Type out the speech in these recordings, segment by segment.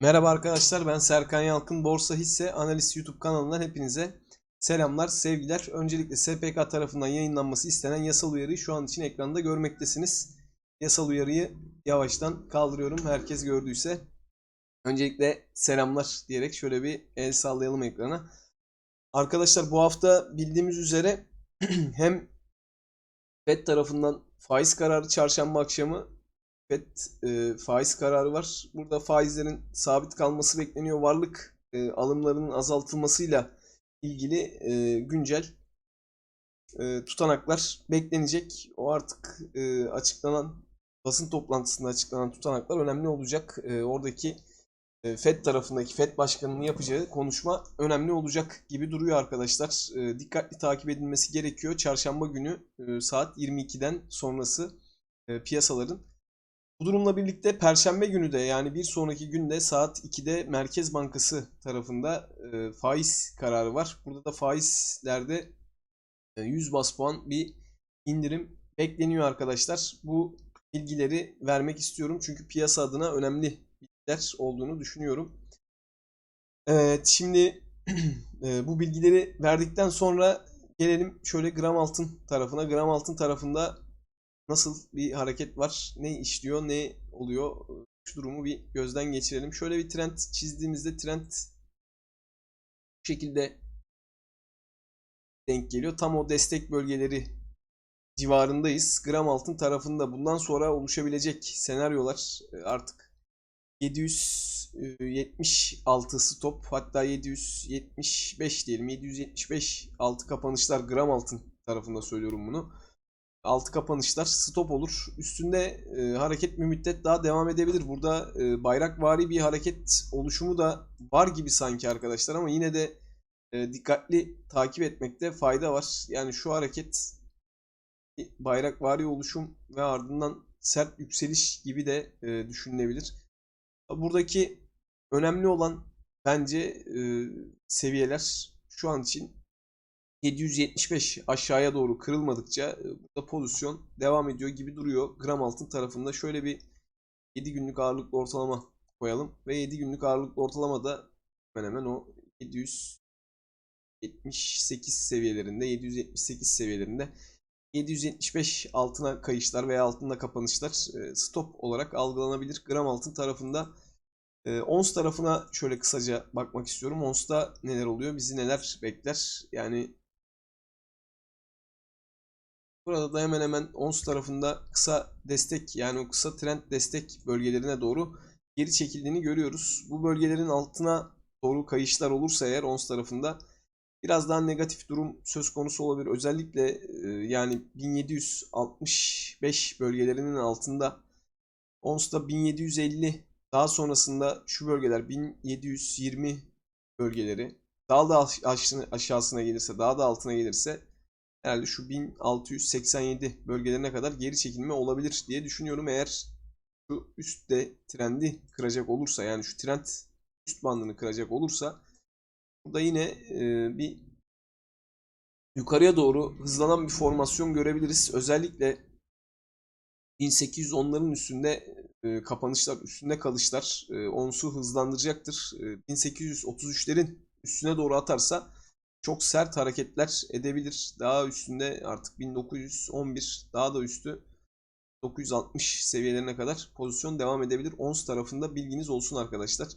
Merhaba arkadaşlar ben Serkan Yalkın Borsa Hisse Analiz YouTube kanalından hepinize selamlar sevgiler. Öncelikle SPK tarafından yayınlanması istenen yasal uyarıyı şu an için ekranda görmektesiniz. Yasal uyarıyı yavaştan kaldırıyorum herkes gördüyse. Öncelikle selamlar diyerek şöyle bir el sallayalım ekrana. Arkadaşlar bu hafta bildiğimiz üzere hem FED tarafından faiz kararı çarşamba akşamı FED e, faiz kararı var. Burada faizlerin sabit kalması bekleniyor. Varlık e, alımlarının azaltılmasıyla ilgili e, güncel e, tutanaklar beklenecek. O artık e, açıklanan basın toplantısında açıklanan tutanaklar önemli olacak. E, oradaki e, FED tarafındaki FED başkanının yapacağı konuşma önemli olacak gibi duruyor arkadaşlar. E, dikkatli takip edilmesi gerekiyor. Çarşamba günü e, saat 22'den sonrası e, piyasaların bu durumla birlikte Perşembe günü de yani bir sonraki günde saat 2'de Merkez Bankası tarafında e, faiz kararı var. Burada da faizlerde e, 100 bas puan bir indirim bekleniyor arkadaşlar. Bu bilgileri vermek istiyorum çünkü piyasa adına önemli bilgiler olduğunu düşünüyorum. Evet şimdi e, bu bilgileri verdikten sonra gelelim şöyle gram altın tarafına. Gram altın tarafında nasıl bir hareket var, ne işliyor, ne oluyor şu durumu bir gözden geçirelim. Şöyle bir trend çizdiğimizde trend bu şekilde denk geliyor. Tam o destek bölgeleri civarındayız. Gram altın tarafında bundan sonra oluşabilecek senaryolar e, artık 776 stop hatta 775 diyelim 775 altı kapanışlar gram altın tarafında söylüyorum bunu altı kapanışlar stop olur. Üstünde e, hareket bir müddet daha devam edebilir. Burada e, bayrakvari bir hareket oluşumu da var gibi sanki arkadaşlar ama yine de e, dikkatli takip etmekte fayda var. Yani şu hareket bayrakvari oluşum ve ardından sert yükseliş gibi de e, düşünülebilir. Buradaki önemli olan bence e, seviyeler şu an için 775 aşağıya doğru kırılmadıkça e, burada pozisyon devam ediyor gibi duruyor. Gram altın tarafında şöyle bir 7 günlük ağırlıklı ortalama koyalım. Ve 7 günlük ağırlıklı ortalama da hemen hemen o 778 seviyelerinde 778 seviyelerinde 775 altına kayışlar veya altında kapanışlar e, stop olarak algılanabilir. Gram altın tarafında e, ons tarafına şöyle kısaca bakmak istiyorum. Ons'ta neler oluyor? Bizi neler bekler? Yani Burada da hemen hemen ons tarafında kısa destek yani kısa trend destek bölgelerine doğru geri çekildiğini görüyoruz. Bu bölgelerin altına doğru kayışlar olursa eğer ons tarafında biraz daha negatif durum söz konusu olabilir. Özellikle e, yani 1765 bölgelerinin altında onsta 1750 daha sonrasında şu bölgeler 1720 bölgeleri daha da aşağısına gelirse daha da altına gelirse herhalde şu 1687 bölgelerine kadar geri çekilme olabilir diye düşünüyorum. Eğer şu üstte trendi kıracak olursa yani şu trend üst bandını kıracak olursa burada yine e, bir yukarıya doğru hızlanan bir formasyon görebiliriz. Özellikle 1810'ların üstünde e, kapanışlar, üstünde kalışlar e, onsu hızlandıracaktır. E, 1833'lerin üstüne doğru atarsa çok sert hareketler edebilir. Daha üstünde artık 1911 daha da üstü 960 seviyelerine kadar pozisyon devam edebilir. Ons tarafında bilginiz olsun arkadaşlar.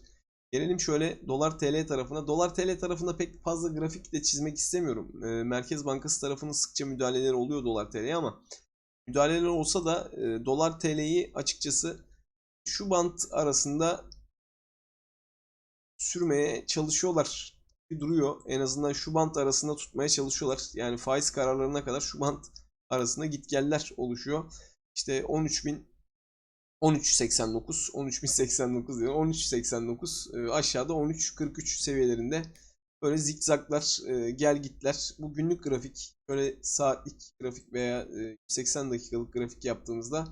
Gelelim şöyle dolar TL tarafına. Dolar TL tarafında pek fazla grafik de çizmek istemiyorum. E, Merkez Bankası tarafının sıkça müdahaleleri oluyor dolar TL'ye ama müdahaleler olsa da e, dolar TL'yi açıkçası şu bant arasında sürmeye çalışıyorlar duruyor. En azından şu bant arasında tutmaya çalışıyorlar. Yani faiz kararlarına kadar şu bant arasında gitgeller oluşuyor. İşte 13.000 13.89 13.089 diyor. 13.89 e, aşağıda 13.43 seviyelerinde böyle zikzaklar, e, gel gitler. Bu günlük grafik, böyle saatlik grafik veya 80 e, dakikalık grafik yaptığımızda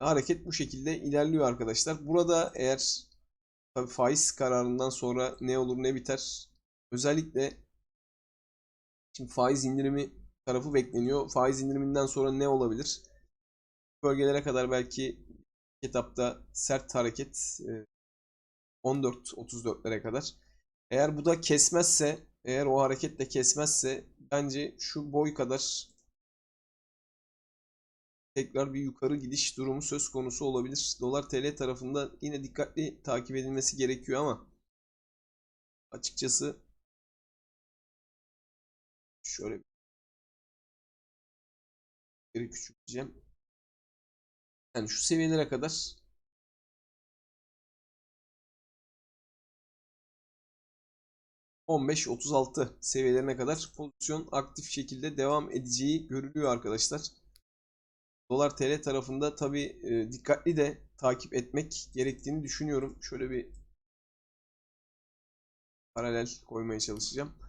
hareket bu şekilde ilerliyor arkadaşlar. Burada eğer tabii faiz kararından sonra ne olur ne biter Özellikle şimdi faiz indirimi tarafı bekleniyor. Faiz indiriminden sonra ne olabilir? Bölgelere kadar belki kitapta sert hareket 14-34'lere kadar. Eğer bu da kesmezse, eğer o hareket de kesmezse bence şu boy kadar tekrar bir yukarı gidiş durumu söz konusu olabilir. Dolar TL tarafında yine dikkatli takip edilmesi gerekiyor ama açıkçası şöyle bir küçülteceğim. Yani şu seviyelere kadar ...15-36 seviyelerine kadar pozisyon aktif şekilde devam edeceği görülüyor arkadaşlar. Dolar TL tarafında tabi dikkatli de takip etmek gerektiğini düşünüyorum. Şöyle bir paralel koymaya çalışacağım.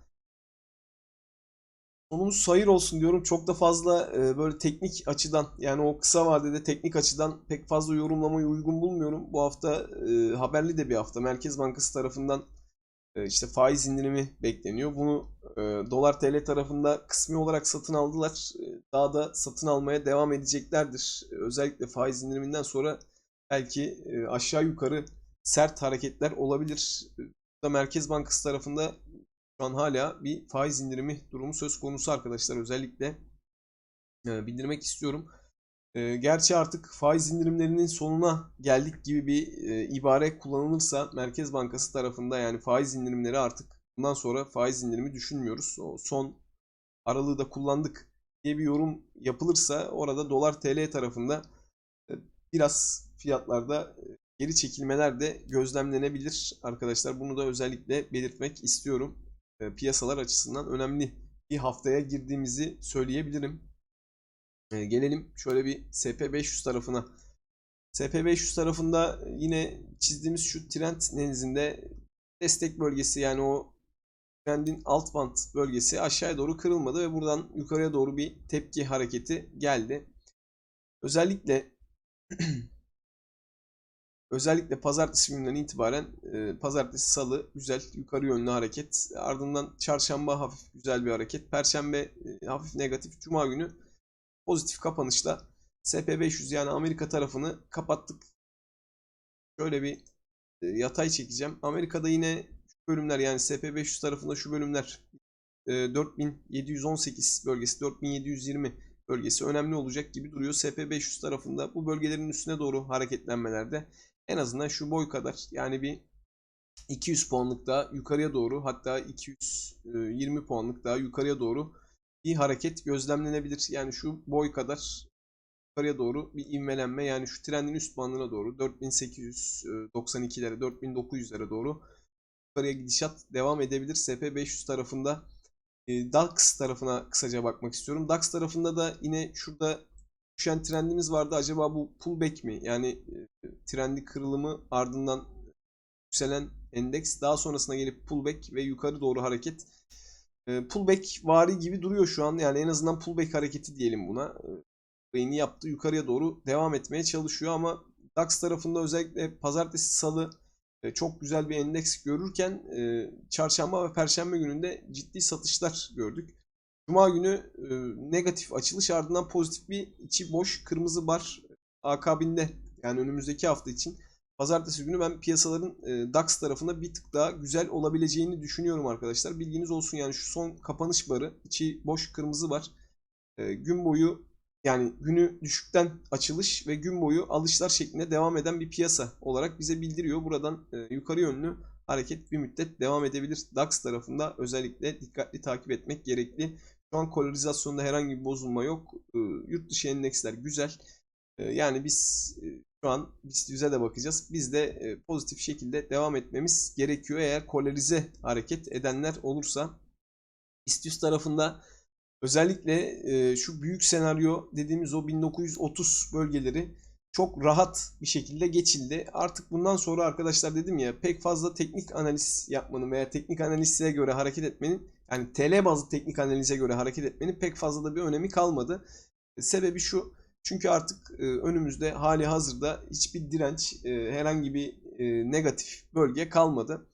Sonumuz sayır olsun diyorum. Çok da fazla e, böyle teknik açıdan yani o kısa vadede teknik açıdan pek fazla yorumlamayı uygun bulmuyorum. Bu hafta e, haberli de bir hafta. Merkez Bankası tarafından e, işte faiz indirimi bekleniyor. Bunu e, dolar TL tarafında kısmi olarak satın aldılar. E, daha da satın almaya devam edeceklerdir. E, özellikle faiz indiriminden sonra belki e, aşağı yukarı sert hareketler olabilir. E, da Merkez Bankası tarafında şu an hala bir faiz indirimi durumu söz konusu arkadaşlar. Özellikle e, bildirmek istiyorum. E, gerçi artık faiz indirimlerinin sonuna geldik gibi bir e, ibare kullanılırsa Merkez Bankası tarafında yani faiz indirimleri artık bundan sonra faiz indirimi düşünmüyoruz. O son aralığı da kullandık diye bir yorum yapılırsa orada dolar TL tarafında biraz fiyatlarda geri çekilmeler de gözlemlenebilir arkadaşlar. Bunu da özellikle belirtmek istiyorum. E, piyasalar açısından önemli bir haftaya girdiğimizi söyleyebilirim. E, gelelim şöyle bir SP500 tarafına. SP500 tarafında yine çizdiğimiz şu trend nezdinde destek bölgesi yani o trendin alt band bölgesi aşağıya doğru kırılmadı ve buradan yukarıya doğru bir tepki hareketi geldi. Özellikle Özellikle pazartesi gününden itibaren e, pazartesi, salı güzel yukarı yönlü hareket. Ardından çarşamba hafif güzel bir hareket. Perşembe e, hafif negatif. Cuma günü pozitif kapanışla SP500 yani Amerika tarafını kapattık. Şöyle bir e, yatay çekeceğim. Amerika'da yine şu bölümler yani SP500 tarafında şu bölümler e, 4718 bölgesi 4720 bölgesi önemli olacak gibi duruyor. SP500 tarafında bu bölgelerin üstüne doğru hareketlenmelerde en azından şu boy kadar yani bir 200 puanlık daha yukarıya doğru hatta 220 puanlık daha yukarıya doğru bir hareket gözlemlenebilir. Yani şu boy kadar yukarıya doğru bir ivmelenme yani şu trendin üst bandına doğru 4892'lere 4900'lere doğru yukarıya gidişat devam edebilir. SP500 tarafında DAX tarafına kısaca bakmak istiyorum. DAX tarafında da yine şurada düşen trendimiz vardı. Acaba bu pullback mi? Yani e, trendi kırılımı ardından yükselen endeks daha sonrasında gelip pullback ve yukarı doğru hareket. E, pullback vari gibi duruyor şu an. Yani en azından pullback hareketi diyelim buna. E, Beyni yaptı yukarıya doğru devam etmeye çalışıyor ama DAX tarafında özellikle pazartesi salı çok güzel bir endeks görürken çarşamba ve perşembe gününde ciddi satışlar gördük. Cuma günü e, negatif açılış ardından pozitif bir içi boş kırmızı bar akabinde yani önümüzdeki hafta için pazartesi günü ben piyasaların e, DAX tarafında bir tık daha güzel olabileceğini düşünüyorum arkadaşlar. Bilginiz olsun yani şu son kapanış barı içi boş kırmızı var. E, gün boyu yani günü düşükten açılış ve gün boyu alışlar şeklinde devam eden bir piyasa olarak bize bildiriyor. Buradan e, yukarı yönlü hareket bir müddet devam edebilir. DAX tarafında özellikle dikkatli takip etmek gerekli. Şu an kolorizasyonda herhangi bir bozulma yok. E, yurt dışı endeksler güzel. E, yani biz e, şu an BIST 100'e de bakacağız. Biz de e, pozitif şekilde devam etmemiz gerekiyor. Eğer kolorize hareket edenler olursa BIST 100 tarafında özellikle e, şu büyük senaryo dediğimiz o 1930 bölgeleri çok rahat bir şekilde geçildi. Artık bundan sonra arkadaşlar dedim ya pek fazla teknik analiz yapmanın veya teknik analize göre hareket etmenin yani TL bazlı teknik analize göre hareket etmenin pek fazla da bir önemi kalmadı. Sebebi şu çünkü artık e, önümüzde hali hazırda hiçbir direnç e, herhangi bir e, negatif bölge kalmadı.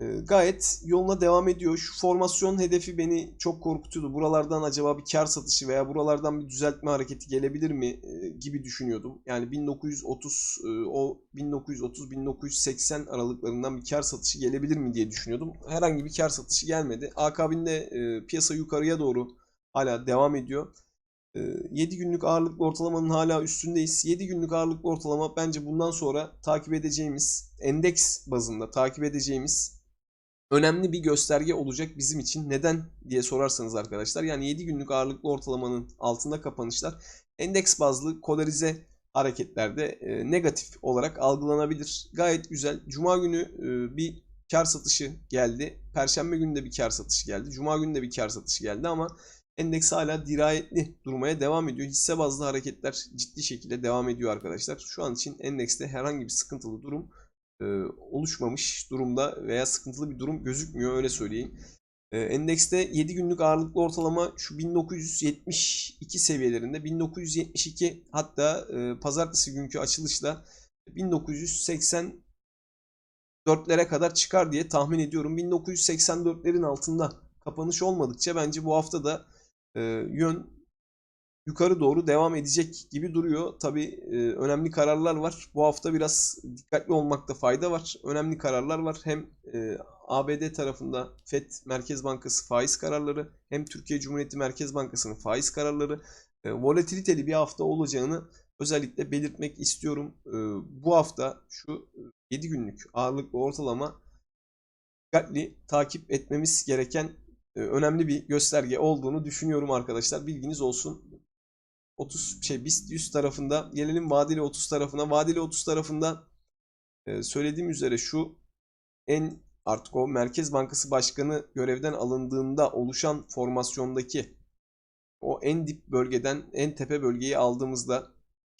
E, gayet yoluna devam ediyor. Şu formasyon hedefi beni çok korkutuyordu. Buralardan acaba bir kar satışı veya buralardan bir düzeltme hareketi gelebilir mi e, gibi düşünüyordum. Yani 1930 e, o 1930-1980 aralıklarından bir kar satışı gelebilir mi diye düşünüyordum. Herhangi bir kar satışı gelmedi. Akabinde e, piyasa yukarıya doğru hala devam ediyor. 7 günlük ağırlıklı ortalamanın hala üstündeyiz. 7 günlük ağırlıklı ortalama bence bundan sonra takip edeceğimiz, endeks bazında takip edeceğimiz önemli bir gösterge olacak bizim için. Neden diye sorarsanız arkadaşlar. Yani 7 günlük ağırlıklı ortalamanın altında kapanışlar endeks bazlı kolarize hareketlerde e, negatif olarak algılanabilir. Gayet güzel. Cuma günü e, bir kar satışı geldi. Perşembe günü de bir kar satışı geldi. Cuma günü de bir kar satışı geldi ama endeks hala dirayetli durmaya devam ediyor. Hisse bazlı hareketler ciddi şekilde devam ediyor arkadaşlar. Şu an için endekste herhangi bir sıkıntılı durum e, oluşmamış durumda veya sıkıntılı bir durum gözükmüyor öyle söyleyeyim. E, endekste 7 günlük ağırlıklı ortalama şu 1972 seviyelerinde 1972 hatta e, pazartesi günkü açılışla 1984'lere kadar çıkar diye tahmin ediyorum. 1984'lerin altında kapanış olmadıkça bence bu hafta da yön yukarı doğru devam edecek gibi duruyor. Tabi e, önemli kararlar var. Bu hafta biraz dikkatli olmakta fayda var. Önemli kararlar var. Hem e, ABD tarafında FED Merkez Bankası faiz kararları hem Türkiye Cumhuriyeti Merkez Bankası'nın faiz kararları e, volatiliteli bir hafta olacağını özellikle belirtmek istiyorum. E, bu hafta şu 7 günlük ağırlıklı ortalama dikkatli takip etmemiz gereken e, önemli bir gösterge olduğunu düşünüyorum arkadaşlar. Bilginiz olsun. 30 şey BIST 100 tarafında gelelim vadeli 30 tarafına. Vadeli 30 tarafında e, söylediğim üzere şu en artık o Merkez Bankası Başkanı görevden alındığında oluşan formasyondaki o en dip bölgeden en tepe bölgeyi aldığımızda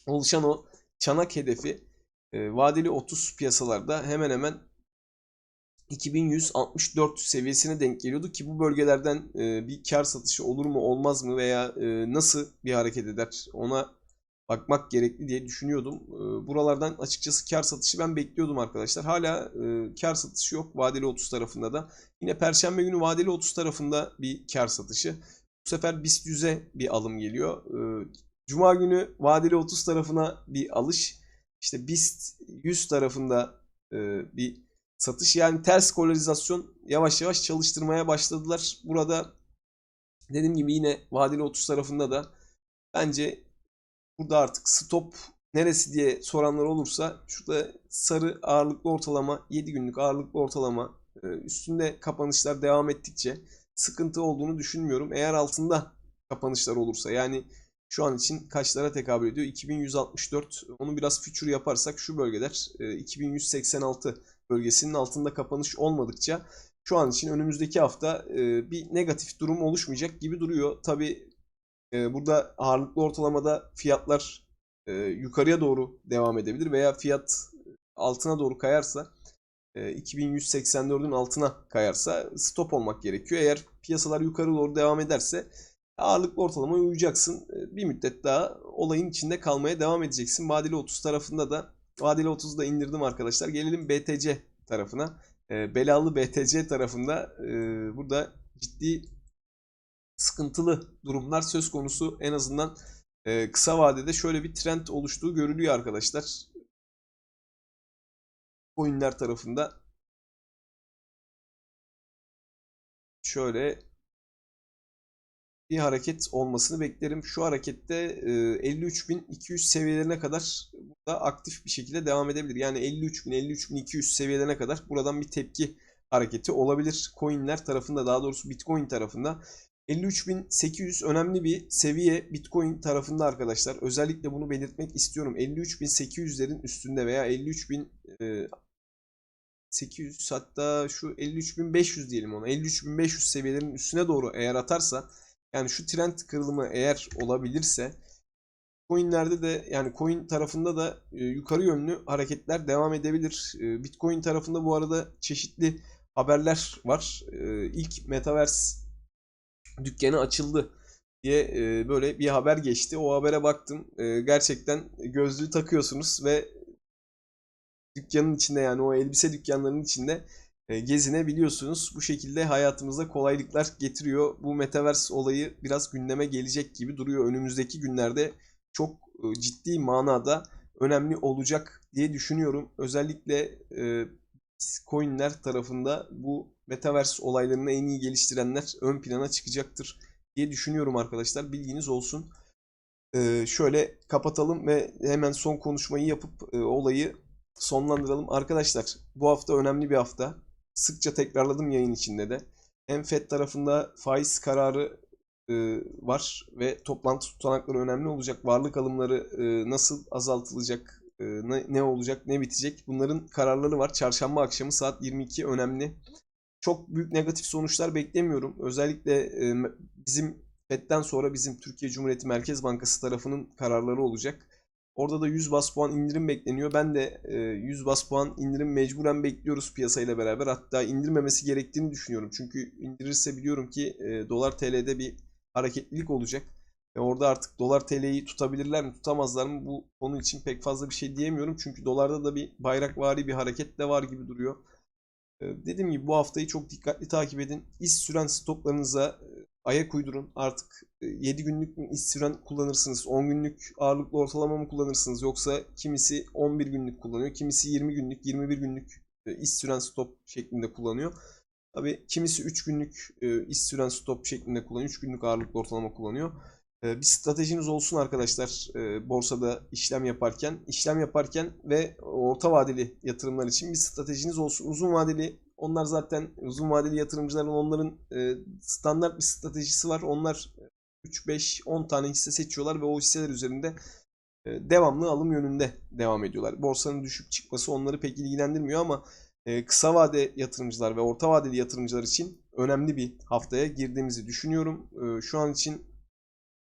oluşan o çanak hedefi e, vadeli 30 piyasalarda hemen hemen 2164 seviyesine denk geliyordu ki bu bölgelerden e, bir kar satışı olur mu olmaz mı veya e, nasıl bir hareket eder ona bakmak gerekli diye düşünüyordum. E, buralardan açıkçası kar satışı ben bekliyordum arkadaşlar. Hala e, kar satışı yok vadeli 30 tarafında da. Yine perşembe günü vadeli 30 tarafında bir kar satışı. Bu sefer BIST 100'e bir alım geliyor. E, Cuma günü vadeli 30 tarafına bir alış. İşte BIST 100 tarafında e, bir satış yani ters polarizasyon yavaş yavaş çalıştırmaya başladılar. Burada dediğim gibi yine vadeli 30 tarafında da bence burada artık stop neresi diye soranlar olursa şurada sarı ağırlıklı ortalama 7 günlük ağırlıklı ortalama e, üstünde kapanışlar devam ettikçe sıkıntı olduğunu düşünmüyorum. Eğer altında kapanışlar olursa yani şu an için kaçlara tekabül ediyor? 2164. Onu biraz future yaparsak şu bölgeler 2186 e, bölgesinin altında kapanış olmadıkça şu an için önümüzdeki hafta e, bir negatif durum oluşmayacak gibi duruyor. Tabi e, burada ağırlıklı ortalamada fiyatlar e, yukarıya doğru devam edebilir veya fiyat altına doğru kayarsa e, 2184'ün altına kayarsa stop olmak gerekiyor. Eğer piyasalar yukarı doğru devam ederse ağırlıklı ortalamaya uyacaksın. E, bir müddet daha olayın içinde kalmaya devam edeceksin. Vadeli 30 tarafında da Vadeli 30'u da indirdim arkadaşlar. Gelelim BTC tarafına. E, belalı BTC tarafında e, burada ciddi sıkıntılı durumlar söz konusu. En azından e, kısa vadede şöyle bir trend oluştuğu görülüyor arkadaşlar. Coinler tarafında. Şöyle bir hareket olmasını beklerim. Şu harekette 53.200 seviyelerine kadar burada aktif bir şekilde devam edebilir. Yani 53.000 53.200 seviyelerine kadar buradan bir tepki hareketi olabilir. Coinler tarafında daha doğrusu Bitcoin tarafında 53.800 önemli bir seviye Bitcoin tarafında arkadaşlar. Özellikle bunu belirtmek istiyorum. 53.800'lerin üstünde veya 53.800 hatta şu 53.500 diyelim ona. 53.500 seviyelerin üstüne doğru eğer atarsa yani şu trend kırılımı eğer olabilirse Coinlerde de yani coin tarafında da e, yukarı yönlü hareketler devam edebilir. E, Bitcoin tarafında bu arada çeşitli haberler var. E, ilk Metaverse dükkanı açıldı diye e, böyle bir haber geçti. O habere baktım. Gerçekten gözlüğü takıyorsunuz ve dükkanın içinde yani o elbise dükkanlarının içinde gezinebiliyorsunuz. Bu şekilde hayatımıza kolaylıklar getiriyor. Bu Metaverse olayı biraz gündeme gelecek gibi duruyor. Önümüzdeki günlerde çok e, ciddi manada önemli olacak diye düşünüyorum. Özellikle e, coinler tarafında bu Metaverse olaylarını en iyi geliştirenler ön plana çıkacaktır diye düşünüyorum arkadaşlar. Bilginiz olsun. E, şöyle kapatalım ve hemen son konuşmayı yapıp e, olayı sonlandıralım. Arkadaşlar bu hafta önemli bir hafta. Sıkça tekrarladım yayın içinde de. Hem FED tarafında faiz kararı e, var ve toplantı tutanakları önemli olacak. Varlık alımları e, nasıl azaltılacak, e, ne, olacak, ne bitecek bunların kararları var. Çarşamba akşamı saat 22 önemli. Çok büyük negatif sonuçlar beklemiyorum. Özellikle bizim FED'den sonra bizim Türkiye Cumhuriyeti Merkez Bankası tarafının kararları olacak. Orada da 100 bas puan indirim bekleniyor. Ben de e, 100 bas puan indirim mecburen bekliyoruz piyasayla beraber. Hatta indirmemesi gerektiğini düşünüyorum. Çünkü indirirse biliyorum ki e, dolar TL'de bir hareketlilik olacak. Ve orada artık dolar TL'yi tutabilirler mi tutamazlar mı bu konu için pek fazla bir şey diyemiyorum. Çünkü dolarda da bir bayrakvari bir hareket de var gibi duruyor. E, dediğim gibi bu haftayı çok dikkatli takip edin. İş süren stoplarınıza e, ayak uydurun. Artık 7 günlük mü iş süren kullanırsınız? 10 günlük ağırlıklı ortalama mı kullanırsınız? Yoksa kimisi 11 günlük kullanıyor. Kimisi 20 günlük, 21 günlük e, iş süren stop şeklinde kullanıyor. Tabii kimisi 3 günlük e, iş süren stop şeklinde kullanıyor. 3 günlük ağırlıklı ortalama kullanıyor. E, Bir stratejiniz olsun arkadaşlar borsada işlem yaparken. işlem yaparken ve orta vadeli yatırımlar için bir stratejiniz olsun. Uzun vadeli onlar zaten uzun vadeli yatırımcıların onların standart bir stratejisi var. Onlar 3, 5, 10 tane hisse seçiyorlar ve o hisseler üzerinde e, devamlı alım yönünde devam ediyorlar. Borsanın düşüp çıkması onları pek ilgilendirmiyor ama e, kısa vade yatırımcılar ve orta vadeli yatırımcılar için önemli bir haftaya girdiğimizi düşünüyorum. E, Şu an için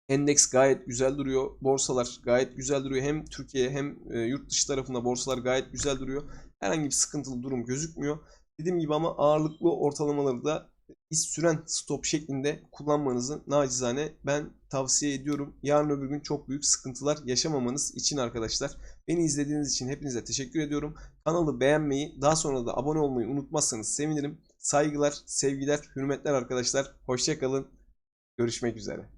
endeks gayet güzel duruyor. Borsalar gayet güzel duruyor. Hem Türkiye hem yurt dışı tarafında borsalar gayet güzel duruyor. Herhangi bir sıkıntılı durum gözükmüyor. Dediğim gibi ama ağırlıklı ortalamaları da iz süren stop şeklinde kullanmanızı nacizane ben tavsiye ediyorum. Yarın öbür gün çok büyük sıkıntılar yaşamamanız için arkadaşlar. Beni izlediğiniz için hepinize teşekkür ediyorum. Kanalı beğenmeyi, daha sonra da abone olmayı unutmazsanız sevinirim. Saygılar, sevgiler, hürmetler arkadaşlar. Hoşçakalın. Görüşmek üzere.